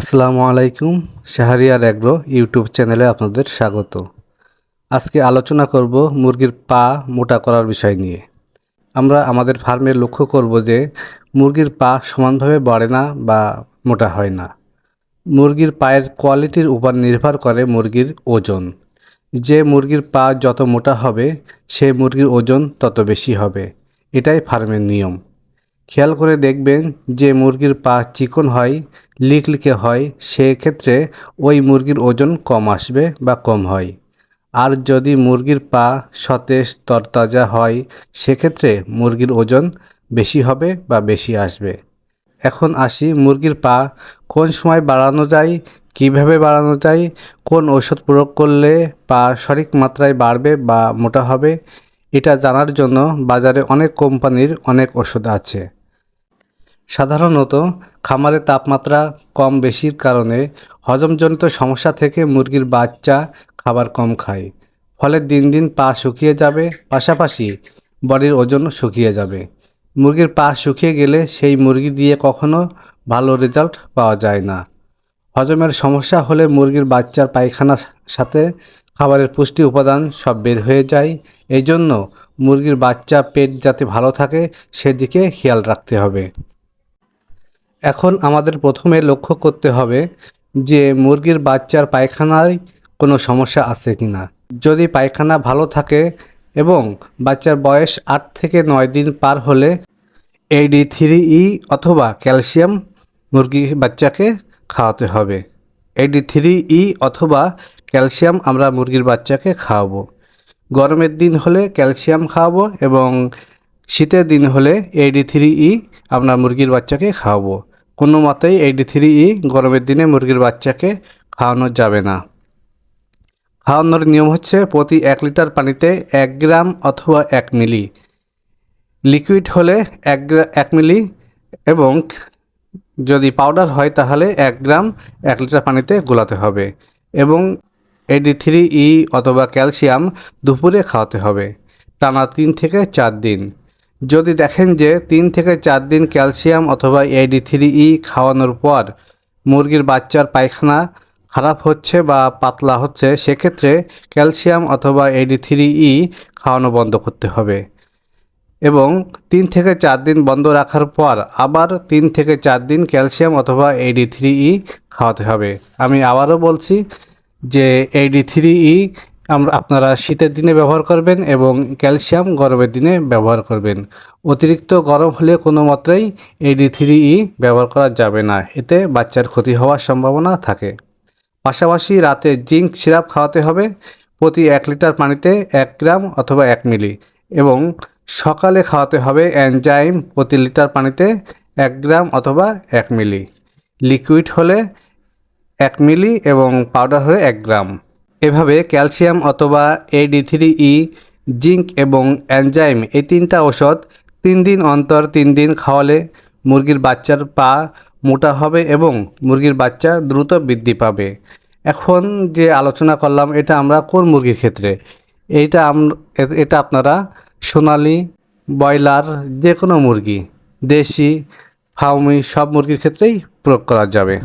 আসসালামু আলাইকুম, Shahriar agro YouTube চ্যানেলে আপনাদের স্বাগত। আজকে আলোচনা করব মুরগির পা মোটা করার বিষয় নিয়ে। আমরা আমাদের ফার্মে লক্ষ্য করব যে মুরগির পা সমানভাবে বাড়ে না বা মোটা হয় না। মুরগির পায়ের কোয়ালিটির উপর নির্ভর করে মুরগির ওজন। যে মুরগির পা যত মোটা হবে, সে মুরগির ওজন তত বেশি হবে। এটাই ফার্মের নিয়ম। খেয়াল করে দেখবেন যে মুরগির পা চিকন হয় লিকলিকে হয়, সেক্ষেত্রে ওই মুরগির ওজন কম আসবে বা কম হয়। আর যদি মুরগির পা সতেজ, তরতাজা হয়, সেক্ষেত্রে মুরগির ওজন বেশি হবে বা বেশি আসবে। এখন আসি মুরগির পা কোন সময় বাড়ানো যায়, কীভাবে বাড়ানো যায়, কোন ওষুধ প্রয়োগ করলে পা সঠিক মাত্রায় বাড়বে বা মোটা হবে, এটা জানার জন্য বাজারে অনেক কোম্পানির অনেক ওষুধ আছে। সাধারণত খামারের তাপমাত্রা কম বেশির কারণে হজমজনিত সমস্যা থেকে মুরগির বাচ্চা খাবার কম খায়। ফলে দিন দিন পা শুকিয়ে যাবে, পাশাপাশি বডির ওজন শুকিয়ে যাবে। মুরগির পা শুকিয়ে গেলে সেই মুরগি দিয়ে কখনো ভালো রেজাল্ট পাওয়া যায় না। হজমের সমস্যা হলে মুরগির বাচ্চার পায়খানার সাথে খাবারের পুষ্টি উপাদান সব বের হয়ে যায়। এই জন্য মুরগির বাচ্চা পেট যাতে ভালো থাকে, সেদিকে খেয়াল রাখতে হবে। এখন আমাদের প্রথমে লক্ষ্য করতে হবে যে মুরগির বাচ্চার পায়খানায় কোনো সমস্যা আছে কি না। যদি পায়খানা ভালো থাকে এবং বাচ্চার বয়স আট থেকে নয় দিন পার হলে এইডি থ্রি ই অথবা ক্যালসিয়াম মুরগি বাচ্চাকে খাওয়াতে হবে। এইডি থ্রি ই অথবা ক্যালসিয়াম আমরা মুরগির বাচ্চাকে খাওয়াবো। গরমের দিন হলে ক্যালসিয়াম খাওয়াবো এবং শীতের দিন হলে এইডি থ্রি ই আমরা মুরগির বাচ্চাকে খাওয়াবো। কোনো মতেই এইটি থ্রি ই গরমের দিনে মুরগির বাচ্চাকে খাওয়ানো যাবে না। খাওয়ানোর নিয়ম হচ্ছে প্রতি এক লিটার পানিতে এক গ্রাম অথবা এক মিলি। লিকুইড হলে এক এক মিলি এবং যদি পাউডার হয় তাহলে এক গ্রাম এক লিটার পানিতে গোলাতে হবে এবং এডি থ্রি ই অথবা ক্যালসিয়াম দুপুরে খাওয়াতে হবে। টানা তিন থেকে চার দিন। যদি দেখেন যে তিন থেকে চার দিন ক্যালসিয়াম অথবা এডি থ্রি ই খাওয়ানোর পর মুরগির বাচ্চার পায়খানা খারাপ হচ্ছে বা পাতলা হচ্ছে, সেক্ষেত্রে ক্যালসিয়াম অথবা এডি থ্রি ই খাওয়ানো বন্ধ করতে হবে। এবং তিন থেকে চার দিন বন্ধ রাখার পর আবার তিন থেকে চার দিন ক্যালসিয়াম অথবা এডি থ্রি ই খাওয়াতে হবে। আমি আবারও বলছি যে এডি থ্রি ই আমরা আপনারা শীতের দিনে ব্যবহার করবেন এবং ক্যালসিয়াম গরমের দিনে ব্যবহার করবেন। অতিরিক্ত গরম হলে কোনো মাত্রাই এডি থ্রি ই ব্যবহার করা যাবে না। এতে বাচ্চার ক্ষতি হওয়ার সম্ভাবনা থাকে। পাশাপাশি রাতে জিঙ্ক সিরাপ খাওয়াতে হবে। প্রতি এক লিটার পানিতে এক গ্রাম অথবা এক মিলি এবং সকালে খাওয়াতে হবে অ্যানজাইম প্রতি লিটার পানিতে এক গ্রাম অথবা এক মিলি। লিকুইড হলে এক মিলি এবং পাউডার হলে এক গ্রাম। এভাবে ক্যালসিয়াম অথবা এডি থ্রি ই জিঙ্ক এবং অ্যানজাইম এই তিনটা ওষুধ তিন দিন অন্তর তিন দিন খাওয়ালে মুরগির বাচ্চার পা মোটা হবে এবং মুরগির বাচ্চা দ্রুত বৃদ্ধি পাবে। এখন যে আলোচনা করলাম, এটা আমরা কোন মুরগির ক্ষেত্রে? এইটা এটা আপনারা সোনালি, ব্রয়লার যে কোনো মুরগি, দেশি, ফাউমি সব মুরগির ক্ষেত্রেই প্রয়োগ করা যাবে।